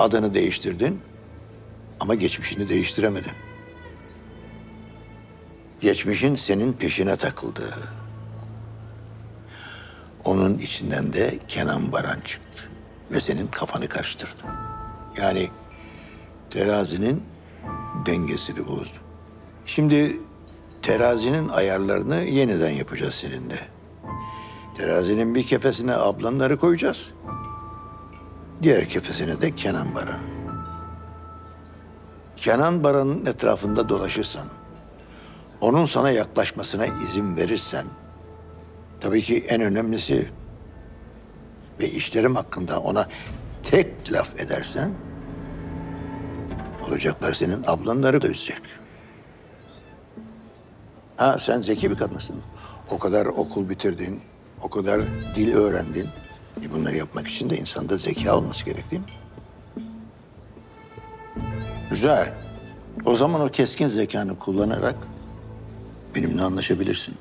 Adını değiştirdin ama geçmişini değiştiremedin. Geçmişin senin peşine takıldı. Onun içinden de Kenan Baran çıktı ve senin kafanı karıştırdı. Yani terazinin dengesini bozdu. Şimdi terazinin ayarlarını yeniden yapacağız seninle. Terazinin bir kefesine ablanları koyacağız. Diğer kefesine de Kenan Baran. Kenan Baran'ın etrafında dolaşırsan, onun sana yaklaşmasına izin verirsen, tabii ki en önemlisi ve işlerim hakkında ona tek laf edersen, olacaklar senin ablanları da üzecek. Ha sen zeki bir kadınsın. O kadar okul bitirdin, o kadar dil öğrendin. E bunları yapmak için de insanda zeka olması gerek değil mi? Güzel. O zaman o keskin zekanı kullanarak benimle anlaşabilirsin.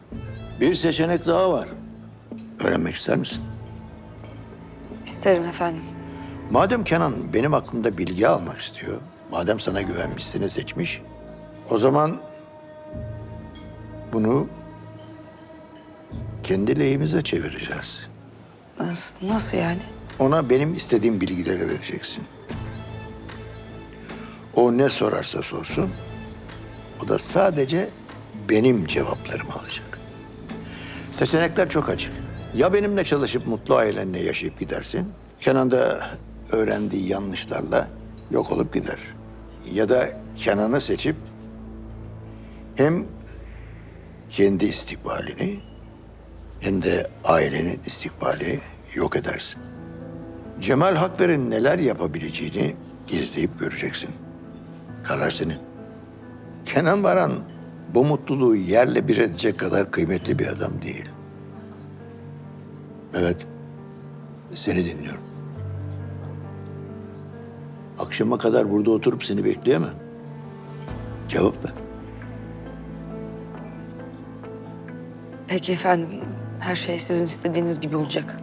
Bir seçenek daha var. Öğrenmek ister misin? İsterim efendim. Madem Kenan benim hakkında bilgi almak istiyor, madem sana güvenmiş, seni seçmiş, o zaman bunu kendi lehimize çevireceğiz. Nasıl, nasıl yani? Ona benim istediğim bilgileri vereceksin. O ne sorarsa sorsun, o da sadece benim cevaplarımı alacak. Seçenekler çok açık. Ya benimle çalışıp mutlu ailenle yaşayıp gidersin, Kenan da öğrendiği yanlışlarla yok olup gider. Ya da Kenan'ı seçip hem kendi istikbalini hem de ailenin istikbalini yok edersin. Cemal Hakver'in neler yapabileceğini izleyip göreceksin. Karar senin. Kenan Baran bu mutluluğu yerle bir edecek kadar kıymetli bir adam değil. Evet, seni dinliyorum. Akşama kadar burada oturup seni bekleyemem. Cevap ver. Peki efendim. Her şey sizin istediğiniz gibi olacak.